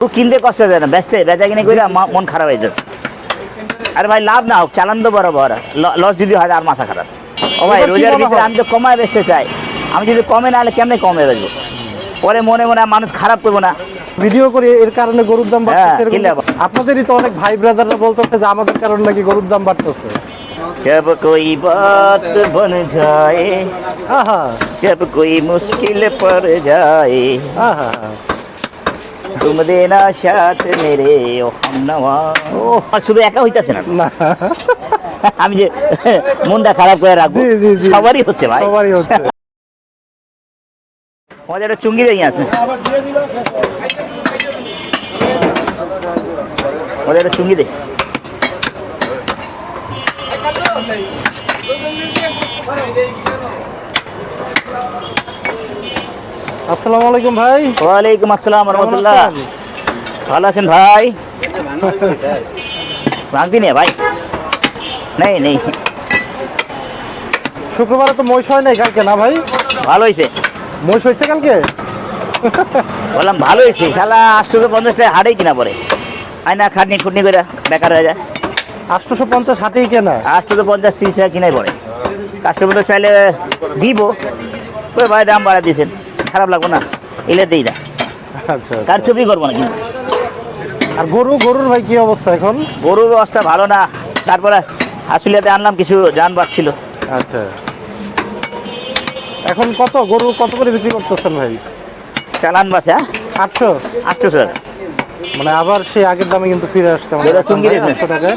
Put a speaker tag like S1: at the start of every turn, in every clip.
S1: তো কিনতে কষ্ট দেয় না ব্যস্ত বেচা কিনে করে মা- মন খারাপ হয়ে যাচ্ছে আরে ভাই লাভ না হোক চালান তো বরাবর লস যদি হয় আর মাথা খারাপ ও ভাই
S2: এবার কি
S1: রোজার
S2: মনে
S1: ভিতরে
S2: হয়?
S1: আমি তো কমায় বেচতে চাই আমি যদি কমে না হলে কেমনে কমে বেচবো পরে মনে মনে মানুষ খারাপ করবো না
S2: ভিডিও করে এর কারণে গরুর দাম
S1: হ্যাঁ,
S2: বাড়তেছে এরকম-
S1: কি লাভ?
S2: আপনাদেরই তো অনেক ভাই ব্রাদাররা বলতেছে যে আমাদের কারণে নাকি গরুর দাম বাড়তেছে
S1: जब कोई बात बन जाए
S2: আহা
S1: जब कोई मुश्किल पड़ जाए তোমাদের না সাথে মেরে ও আর শুধু একা হইতাছে না। আমি যে মনটা খারাপ করে রাখব সবারই হচ্ছে ভাই।
S2: সবারই হচ্ছে।
S1: আমাদের চুঙ্গি ভেঙে আছে। আমাদের একটা চুঙ্গি দে। Thank you.
S2: আসসালামু আলাইকুম ভাই।
S1: ওয়ালাইকুম আসসালাম রহমতুল্লাহ। ভালো আছেন ভাই? ভাঙতি নে ভাই। নেই নেই।
S2: শুক্রবারে তো মহিষ হয় নাই কালকে না ভাই?
S1: ভালো হয়েছে
S2: মহিষ হয়েছে কালকে?
S1: বললাম ভালো হয়েছে খেলা আটশোশো পঞ্চাশ টাকা হাটেই কিনা পরে আয় না খাটনি খুটনি করে বেকার হয়ে যায়।
S2: আটশোশো পঞ্চাশ হাটেই কেনা?
S1: আটশোশো পঞ্চাশ তিরিশ টাকা কিনাই পড়ে। কাস্টমার তো চাইলে দিব। ওই ভাই দাম বাড়া দিয়েছেন? খারাপ লাগবো না এলে দেই না
S2: আচ্ছা
S1: তার ছবি করব না কিন্তু।
S2: আর গরু গরুর ভাই কি অবস্থা এখন?
S1: গরুর অবস্থা ভালো না তারপরে আসলিয়াতে আনলাম কিছু যান ছিল।
S2: আচ্ছা। এখন কত? গরু কত করে বিক্রি করতেছেন ভাই?
S1: চালান বাসে আটশো
S2: আটশো?
S1: আটশোশো টাকা।
S2: মানে আবার সেই আগের দামে কিন্তু ফিরে আসছে। আটশো টাকায়।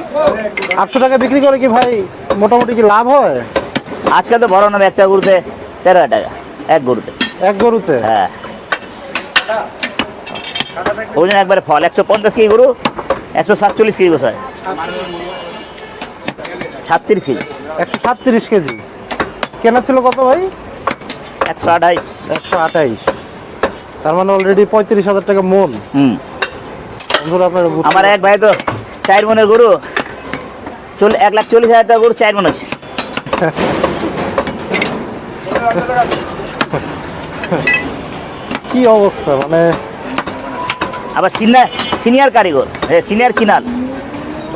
S2: আটশো টাকা বিক্রি করে কি ভাই মোটামুটি কি লাভ হয়?
S1: আজকাল তো বড় নামে একটা গরুতে তেরো টাকা এক গরুতে।
S2: এক গরুতে?
S1: হ্যাঁ। ওজন একবারে ফল একশো পঞ্চাশ কেজি গরু একশো সাতচল্লিশ কেজি বছর সাতত্রিশ কেজি।
S2: একশো সাতত্রিশ কেজি। কেনা ছিল কত ভাই?
S1: একশো আঠাইশ।
S2: একশো আঠাইশ। তার মানে অলরেডি পঁয়ত্রিশ হাজার টাকা মন।
S1: হুম।
S2: বন্ধুরা আপনারা
S1: আমার এক ভাই তো চার মনের গরু চল এক লাখ চল্লিশ হাজার টাকা গরু চার মন আছে।
S2: কি অবস্থা মানে?
S1: আবার সিনিয়র সিনিয়র কারিগর সিনিয়র কিনাল।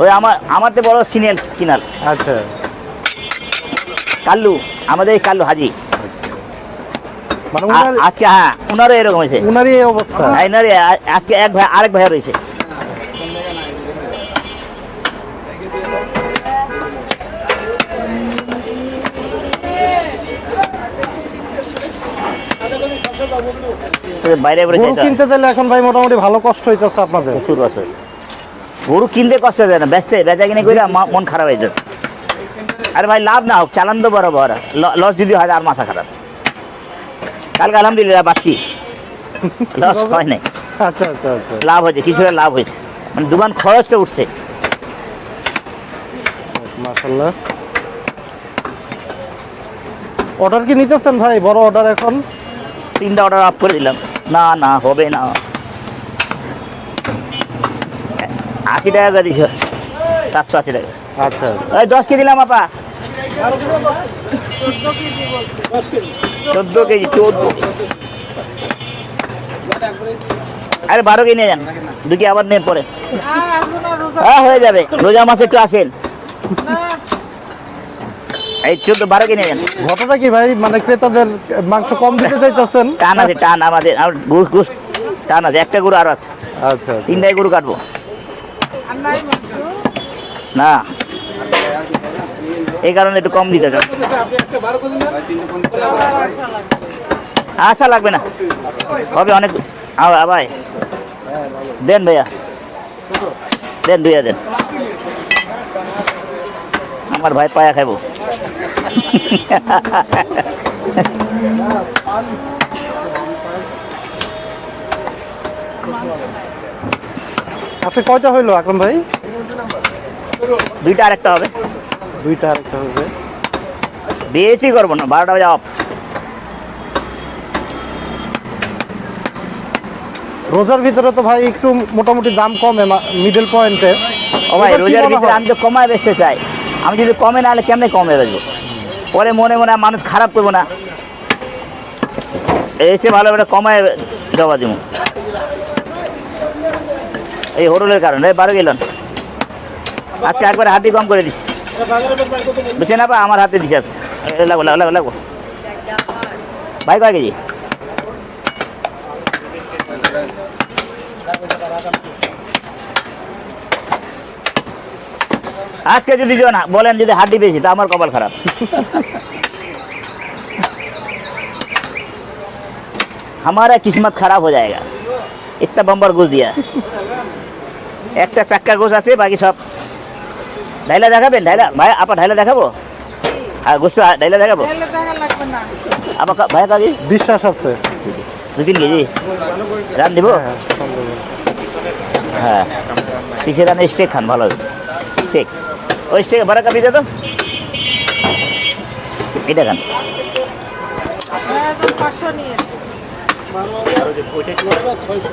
S1: ওই আমার তো বড় সিনিয়র কিনাল।
S2: আচ্ছা।
S1: কাল্লু আমাদের এই কাল্লু হাজি।
S2: মানে
S1: আজকে হ্যাঁ ওনারও এরকম হয়েছে।
S2: উনারই এই অবস্থা?
S1: এনারে আজকে এক ভাই আরেক ভাই রয়েছে বাইরে
S2: গরু কিনতে দিলে এখন ভাই মোটামুটি ভালো কষ্ট হইতেছে আপনাদের।
S1: প্রচুর বছর গরু কিনতে কষ্ট দেয় না ব্যস্ত বেচা কিনে করে মন খারাপ হয়ে যাচ্ছে। আরে ভাই লাভ না হোক চালান তো বরাবর লস যদি হয় আর মাথা খারাপ। কালকে আলহামদুলিল্লাহ বাঁচি লস হয় নাই।
S2: আচ্ছা আচ্ছা আচ্ছা।
S1: লাভ হয়েছে কিছুটা লাভ হয়েছে। মানে দোকান খরচটা উঠছে।
S2: মাশাল্লাহ অর্ডার কি নিতেছেন ভাই? বড় অর্ডার এখন?
S1: তিনটা অর্ডার আপ করে দিলাম। না না হবে না। আশি টাকা করে দিছ। সাতশো আশি টাকা।
S2: আচ্ছা।
S1: ওই দশ কেজি দিলাম আপা চোদ্দ কেজি চোদ্দ। আরে বারো কেজি নিয়ে যান। দুটি আবার নিয়ে পরে। হ্যাঁ হয়ে যাবে। রোজা মাসে একটু আসেন। এই চোদ্দ বারো
S2: ঘটনা কি ভাই? মানে ক্রেতাদের মাংস কম দিতে চাইতেছেন?
S1: টান আছে টান আমাদের আর টান আছে একটা গরু আরও আছে।
S2: আচ্ছা
S1: তিনটাই গরু কাটবো। না। এই কারণে একটু কম দিতে চান। আশা লাগবে না। হবে অনেক ভাই। দেন ভাইয়া। দেন দুইয়া দেন। আমার ভাই পায়া খাইবো।
S2: আচ্ছা কয়টা হইল আকরাম ভাই?
S1: দুইটা আরেকটা হবে।
S2: দুইটা আরেকটা হবে।
S1: বেশি করব না বারোটা বাজে অফ
S2: রোজার ভিতরে তো ভাই একটু মোটামুটি দাম কমে মিডল পয়েন্টে
S1: ও ভাই রোজার ভিতরে আমি তো কমায় বেচতে চাই। আমি যদি কমে না হলে কেমনে কমে বেচবো? পরে মনে মনে মানুষ খারাপ করব না। এসে ভালো করে কমায় দেওয়া দিব এই হরলের কারণে বারো গেলন আজকে একবার হাতি কম করে দিস। বুঝছে না আমার হাতে দিছে আজকে। লাগো লাগো লাগবো লাগবো। ভাই, কয় কেজি? আজকে যদি জন বলেন যদি হাড্ডি বেশি তা আমার কপাল খারাপ हमारा किस्मत खराब हो जाएगा इतना बम्बर घुस दिया একটা চাক্কা গোছ আছে বাকি সব ঢাইলা দেখাবেন ঢাইলা ভাই আপা ঢাইলা দেখাবো আর গোস্ত ঢাইলা দেখাবো আপা কা- ভাই কাকি
S2: বিশ্বাস আছে
S1: দু তিন কেজি রান দিব
S2: হ্যাঁ সম্ভবত।
S1: হ্যাঁ পিছিয়ে রানে স্টেক খান ভালো স্টেক ওই স্টেক বারা কাপি দে তো এটা খান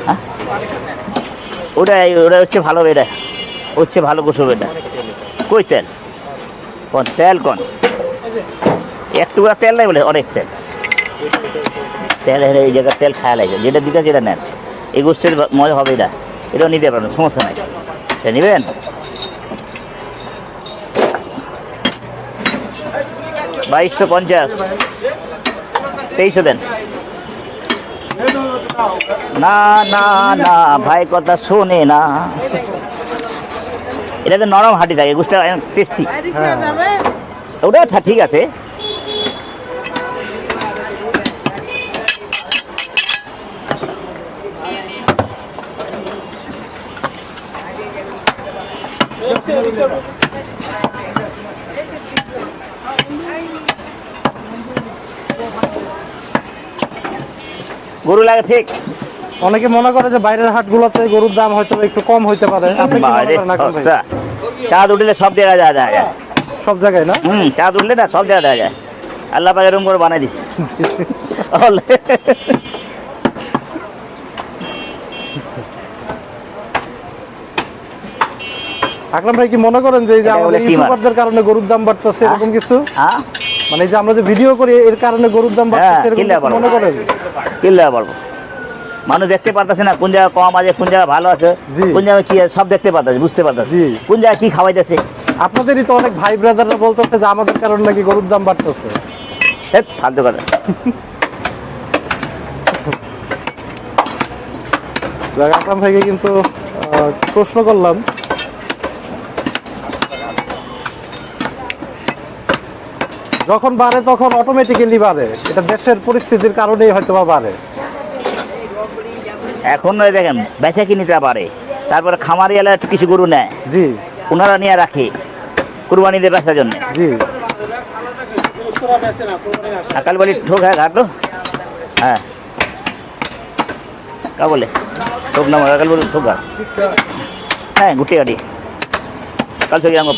S1: হ্যাঁ? ওটা ওটা হচ্ছে ভালো এটা হচ্ছে ভালো গোসল এটা কই তেল? কোন তেল কোন? একটু তেল নাই বলে অনেক তেল। তেল হেরে এই জায়গায় তেল খায়া লাগে যেটা দিতে যেটা নেন। এই গোষ্ঠীর মজা হবে এটা এটাও নিতে পারবেন, সমস্যা নাই। নেবেন? বাইশশো পঞ্চাশ। তেইশশো দেন। না না না, ভাই, কথা শোনে না। এটা তো নরম হাঁটি থাকে গোষ্ঠটা টেস্টি ওটা ঠিক আছে। গরু লাগে ঠিক।
S2: অনেকে মনে করে যে বাইরের হাটগুলোতে গরুর দাম হয়তো একটু কম হইতে পারে।
S1: চাঁদ উঠলে সব জায়গায় যাওয়া যায়।
S2: সব জায়গায় না?
S1: হুম চাঁদ উঠলে না সব জায়গায় যায়। আল্লাহ পাকে করে বানাই দিছে।
S2: আকরাম ভাই কি মনে করেন যে এই যে আমাদের ইউটিউবারদের কারণে গরুর দাম বাড়তেছে এরকম কিছু?
S1: হ্যাঁ।
S2: মানে যে আমরা যে ভিডিও করি এর কারণে গরুর দাম বাড়তেছে
S1: হ্যাঁ, কিনলে পারব।
S2: মনে করেন?
S1: কিনলে পারব। মানুষ দেখতে পারতেছে না কোন জায়গায় কম আছে কোন জায়গায় ভালো আছে কোন জায়গায় কি সব দেখতে পারতেছে বুঝতে পারতেছে। কোন জায়গায় কি খাওয়াইতেছে।
S2: আপনাদেরই তো অনেক ভাই ব্রাদাররা বলতেছে যে আমাদের কারণে নাকি গরুর দাম বাড়তেছে।
S1: ফালতু কথা।
S2: আকরাম ভাইকে কিন্তু প্রশ্ন করলাম। যখন বাড়ে তখন অটোমেটিক্যালি বাড়ে। এটা দেশের পরিস্থিতির কারণেই হয়তো বা বাড়ে।
S1: এখন দেখেন বেচা কিনিটা বাড়ে। তারপরে খামারি এলা কিছু গরু নেয়।
S2: জি।
S1: ওনারা নিয়ে রাখে কুরবানিদের বেচার জন্য।
S2: জি।
S1: আকাল বলি ঠোক হ্যাঁ ঘাট হ্যাঁ। কা বলে ঠোক নাম আকাল বলি ঠোক ঘাট। হ্যাঁ গুটি গাড়ি কাল থেকে আমার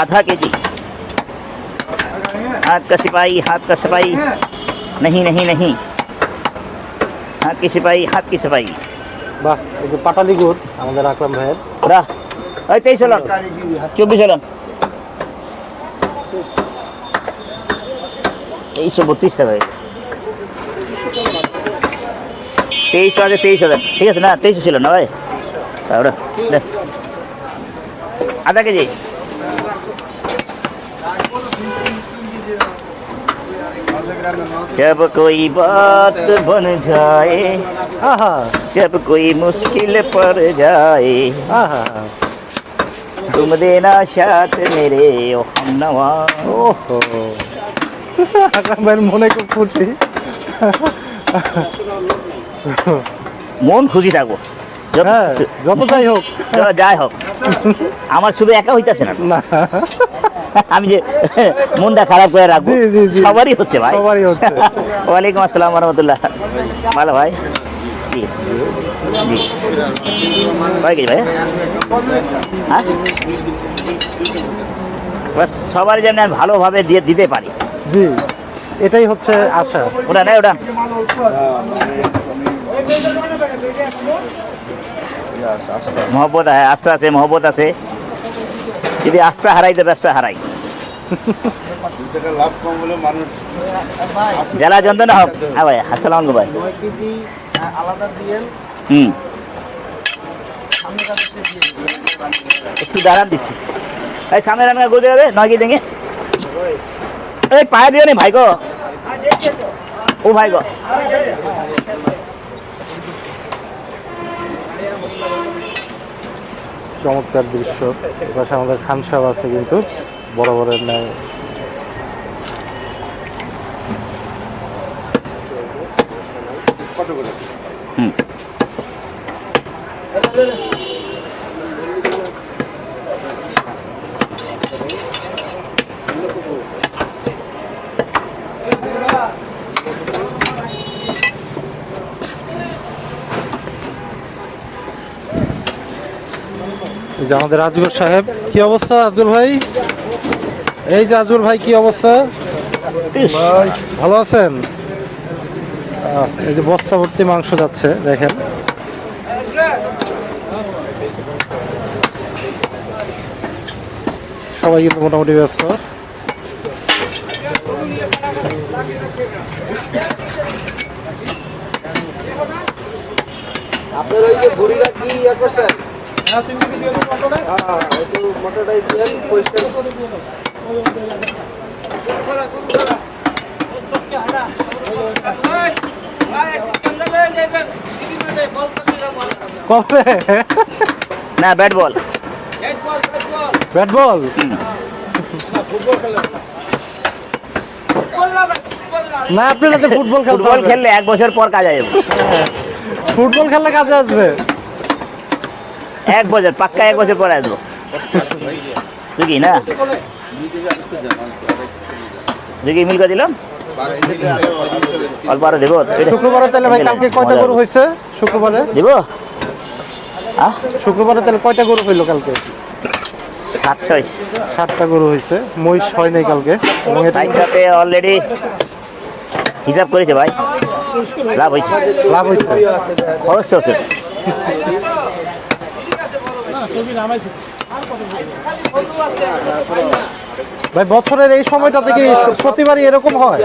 S1: आधा के जी हाथ का सिपाही हाथ का सिपाही नहीं नहीं नहीं हाथ की सिपाही हाथ की सिपाही
S2: বাহ এই যে পাটালি গুড় আমাদের আকরাম ভাইয়ের
S1: রাহ ওই তেইশ হলাম চব্বিশ হলাম তেইশশো বত্রিশ টাকা হয়েছে। তেইশশো আছে তেইশ হাজার ঠিক আছে না তেইশশো ছিল না ভাই ওটা দে। আধা কেজি जब कोई बात बन जाए
S2: আহা
S1: जब कोई मुश्किल पड़ जाए
S2: আহা
S1: तुम देना साथ मेरे ओ हम नवा
S2: ওহো আকরাম ভাইয়ের মনে খুব খুশি
S1: মন খুশি থাকবো যত-
S2: হ্যাঁ যত যাই হোক
S1: যত যাই হোক আমার শুধু একা হইতাছে না
S2: না
S1: আমি যে মনটা খারাপ করে রাখব। সবারই হচ্ছে ভাই।
S2: সবারই হচ্ছে।
S1: ওয়ালাইকুম আসসালাম রহমতুল্লাহ ভালো ভাই? জি। জি। কয় কেজি ভাই? হ্যাঁ? সবার জন্য আমি ভালোভাবে দিয়ে দিতে পারি।
S2: জি এটাই হচ্ছে আশা।
S1: ওটা নেই ওটা। মহব্বত হ্যাঁ আস্থা আছে মহব্বত আছে। যদি আস্থা হারাই, তো ব্যবসা হারাই। জেলা যন্ত্রণা হোক। হ্যাঁ ভাই, আসসালাম ভাই।
S3: কেজি
S1: হুম। একটু দাঁড়ান দিচ্ছি। এই সামনে রান্না করে দেবে, নয় কি দেঙ্গে এই পায়ে দিও নি ভাই গো। ও ভাই গো।
S2: চমৎকার দৃশ্য। আমাদের খানসাব আছে কিন্তু
S4: বড় বড়
S1: ন্যায়
S2: এই যে আমাদের আজগর সাহেব কি অবস্থা আজগর ভাই? এই যে আজগর ভাই কি অবস্থা? ভালো আছেন? এই যে বস্তা ভর্তি মাংস যাচ্ছে দেখেন। সবাই কিন্তু মোটামুটি ব্যস্ত।
S3: আপনার ওই যে বুড়িরা কি ইয়ে করছেন?
S2: কবে?
S1: না ব্যাট বল।
S2: Bat ball? না আপনি না ফুটবল খেলতে
S1: ফুটবল খেললে এক বছর পর কাজে যাবে
S2: ফুটবল খেললে কাজে আসবে?
S1: এক বছর পাক্কা এক বছর পর আসব। তুই না? তুই কি মিল করে দিলাম? অল্প আরও দেবো।
S2: শুক্রবারে তাহলে ভাই কালকে কয়টা গরু হয়েছে? শুক্রবারে?
S1: দিব?
S2: শুক্রবারে তাহলে কয়টা গরু হইল কালকে?
S1: সাতশো।
S2: সাতটা গরু হয়েছে। মহিষ হয় নাই কালকে।
S1: সাইডটাতে অলরেডি হিসাব করেছে ভাই। লাভ হয়েছে।
S2: লাভ হয়েছে।
S1: খরচ হচ্ছে।
S2: ভাই বছরের এই সময়টা থেকে প্রতিবারই এরকম হয়?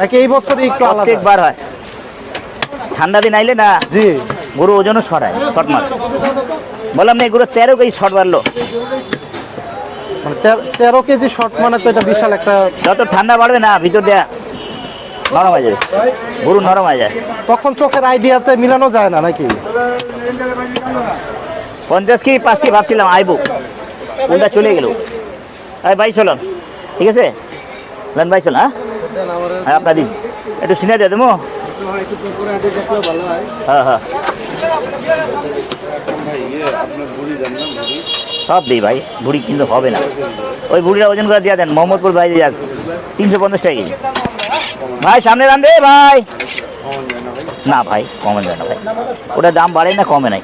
S2: নাকি এই বছরই একটু আলাদা?
S1: প্রত্যেকবার হয়। ঠান্ডা দিন আইলে না
S2: জি।
S1: গরু ওজনও সরায় শর্ট মার। বললাম না এগুলো তেরো কেজি শর্ট মারলো।
S2: মানে তেরো কেজি শর্ট মানে তো এটা বিশাল একটা
S1: যত ঠান্ডা বাড়বে না ভিতর দেয়া নরম হয়ে যাবে। গরু নরম হয়ে যায়।
S2: তখন চোখের আইডিয়াতে মিলানো যায় না নাকি?
S1: পঞ্চাশ কি, পাঁচ কি ভাবছিলাম, আইবো। কোনটা চলে গেল? আরে ভাই, চলুন। ঠিক আছে? লান ভাই, চলুন হ্যাঁ? হ্যাঁ আপনার দিস একটু সিনে দিয়ে দেবো। হ্যাঁ হ্যাঁ।
S4: দেন
S1: সব দিই ভাই, বুড়ি কিন্তু হবে না। ওই বুড়িটা ওজন করে দিয়ে দেন, মোহাম্মদপুর ভাই দিয়ে তিনশো পঞ্চাশ টাকা কেজি। ভাই, সামনে রান ভাই। না ভাই, কমে যায় না ভাই। ওটা দাম বাড়ে না, কমে নাই।